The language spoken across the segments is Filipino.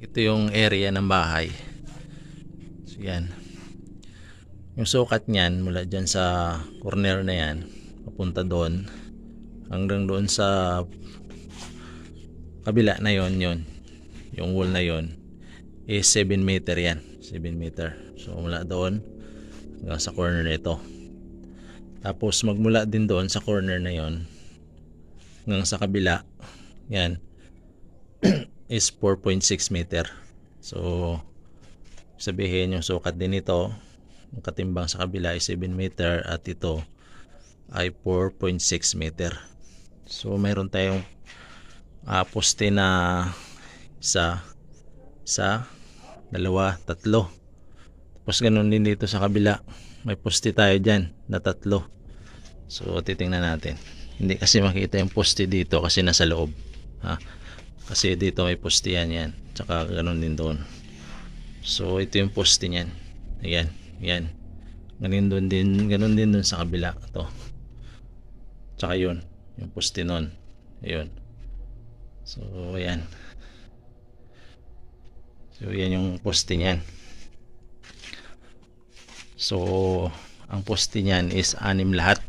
ito yung area ng bahay. So yan. Yung sukat niyan mula dyan sa corner na yan, papunta doon hanggang doon sa kabila na yon yon yung wall na yon is 7 meter yan 7 meter so mula doon hanggang sa corner nito tapos magmula din doon sa corner na yon hanggang sa kabila yan is 4.6 meter so sabihin yung sukat din ito yung katimbang sa kabila is 7 meter at ito ay 4.6 meter so mayroon tayong uh, poste na isa, isa, dalawa, tatlo. Tapos ganun din dito sa kabila. May poste tayo dyan na tatlo. So titingnan natin. Hindi kasi makita yung poste dito kasi nasa loob. Kasi dito may poste yan. Tsaka ganun din doon. So ito yung poste niyan. Ayan, yan. Ganun din, din, ganun din doon sa kabila. Ito. Tsaka yun. Yung poste nun. Ayun. So, ayan. So, yan yung poste niyan. So, ang poste niyan is anim lahat.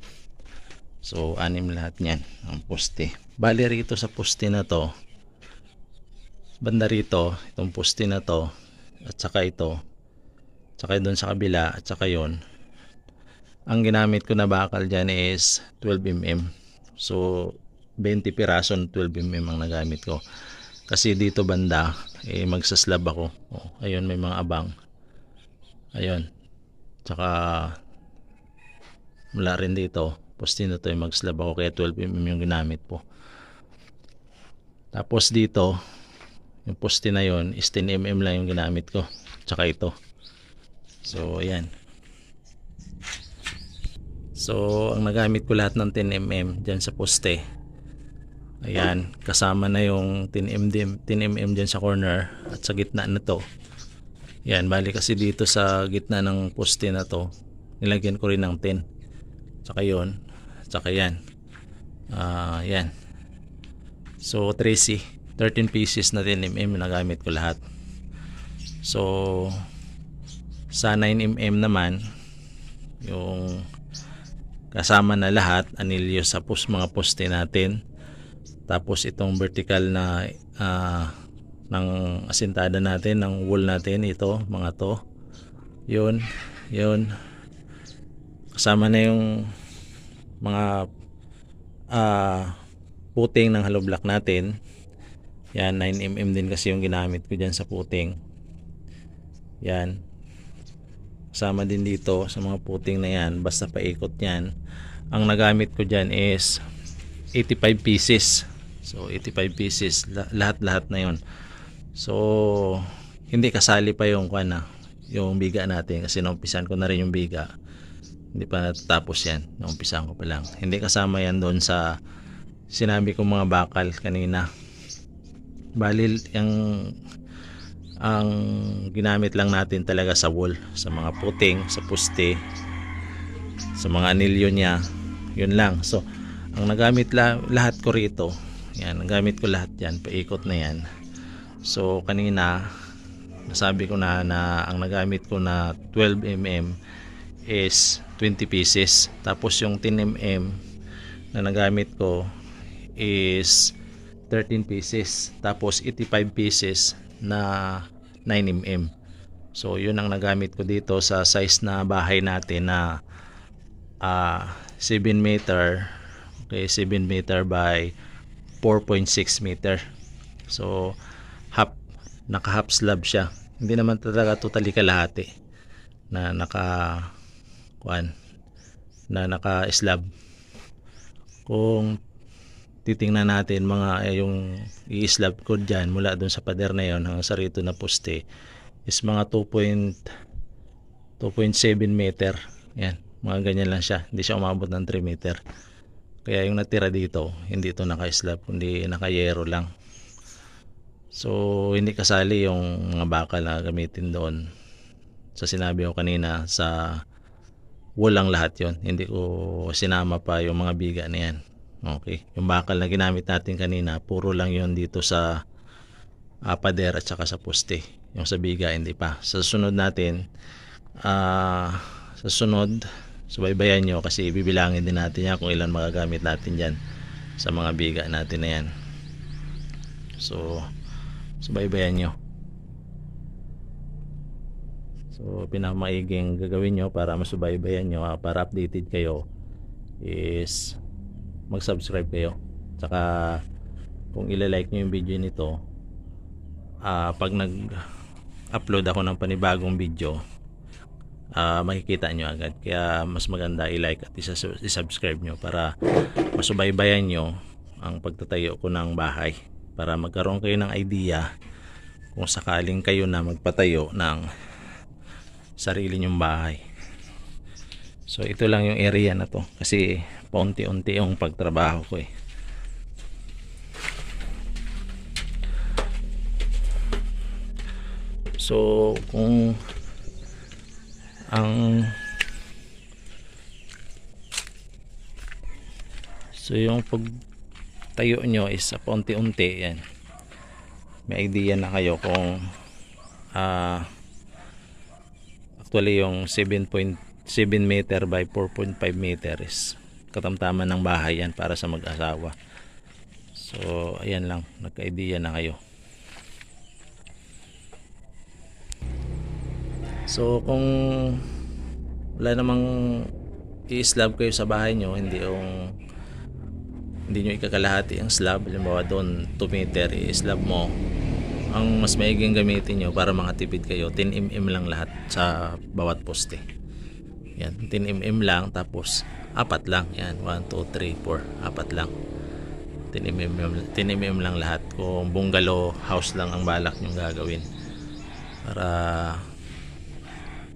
So, anim lahat niyan ang poste. Bali rito sa poste na to, banda rito, itong poste na to, at saka ito, saka doon sa kabila, at saka yon ang ginamit ko na bakal dyan is 12mm. So, 20 piraso ng 12mm ang nagamit ko. Kasi dito banda, eh, magsaslab ako. Oh, ayun, may mga abang. Ayun. Tsaka, mula rin dito, poste na to, eh, magslab ako kaya 12mm yung ginamit po. Tapos dito, yung poste na yon is 10mm lang yung ginamit ko. Tsaka ito. So, ayan. So, ang nagamit ko lahat ng 10mm dyan sa poste. Ayan, kasama na yung 10mm, 10mm dyan sa corner at sa gitna na to. Yan, bali kasi dito sa gitna ng poste na to, nilagyan ko rin ng 10. Tsaka yun, tsaka yan. Ah, yan. So, 13, 13 pieces na 10mm nagamit ko lahat. So, sa 9mm naman, yung kasama na lahat anilyo sa pus mga poste natin. Tapos itong vertical na uh, ng asintada natin ng wall natin ito mga to. Yun yun. Kasama na yung mga uh, puting ng hollow block natin yan 9mm din kasi yung ginamit ko dyan sa puting yan Kasama din dito sa mga puting na yan. Basta paikot yan. Ang nagamit ko dyan is 85 pieces. So 85 pieces. Lahat-lahat na yon So hindi kasali pa yung kuan yung biga natin kasi naumpisan ko na rin yung biga. Hindi pa natatapos yan. Naumpisan ko pa lang. Hindi kasama yan doon sa sinabi ko mga bakal kanina. Bali, yung ang ginamit lang natin talaga sa wall sa mga puting sa puste sa mga anilyo niya yun lang. So ang nagamit la, lahat ko rito yan nagamit ko lahat yan paikot na yan. So kanina nasabi ko na na ang nagamit ko na 12mm is 20 pieces. Tapos yung 10mm na nagamit ko is 13 pieces tapos 85 pieces na 9mm. So yun ang nagamit ko dito sa size na bahay natin na uh, 7 meter okay 7 meter by 4.6 meter. So half naka half slab siya. Hindi naman talaga totally kalahati na naka kuan na naka slab. Kung titingnan natin mga eh, yung i-slab ko dyan mula dun sa pader na yon hanggang sa rito na poste is mga 2.2.7 meter. Yan mga ganyan lang siya. Hindi siya umabot ng 3 meter. Kaya yung natira dito hindi ito naka-slab kundi naka-yero lang. So hindi kasali yung mga bakal na gamitin doon. Sa sinabi ko kanina sa walang lahat yon hindi ko sinama pa yung mga biga na yan Okay. Yung bakal na ginamit natin kanina, puro lang yon dito sa ah, pader at saka sa poste. Yung sa biga hindi pa. Sa sunod natin, ah, sa sunod, subaybayan nyo kasi bibilangin din natin yan kung ilan magagamit natin dyan sa mga biga natin na yan. So, subaybayan nyo. So, pinakamaiging gagawin nyo para masubaybayan nyo, ah, para updated kayo is mag-subscribe kayo. Tsaka kung ilalike nyo yung video nito, ah, pag nag-upload ako ng panibagong video, ah, makikita nyo agad. Kaya mas maganda i-like at i-subscribe nyo para masubaybayan nyo ang pagtatayo ko ng bahay. Para magkaroon kayo ng idea kung sakaling kayo na magpatayo ng sarili nyong bahay. So ito lang yung area na to kasi paunti-unti yung pagtrabaho ko eh. So kung ang So yung pagtayo nyo is paunti-unti yan. May idea na kayo kung ah Actually, yung 7.7 meter by 4.5 meter is katamtaman ng bahay yan para sa mag-asawa. So, ayan lang. Nagka-idea na kayo. So, kung wala namang i-slab kayo sa bahay nyo, hindi yung hindi nyo ikakalahati ang slab. Halimbawa doon, 2 meter, i-slab mo ang mas maiging gamitin nyo para makatipid kayo 10mm lang lahat sa bawat poste yan 10mm lang tapos apat lang. Yan 1, 2, 3, 4 apat lang. 10mm, 10mm lang lahat. Kung bungalow house lang ang balak nyo gagawin. Para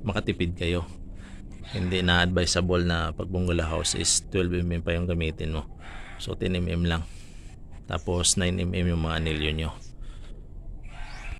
makatipid kayo. Hindi na advisable na pag bungalow house is 12mm pa yung gamitin mo. So 10mm lang. Tapos 9mm yung mga anilyo nyo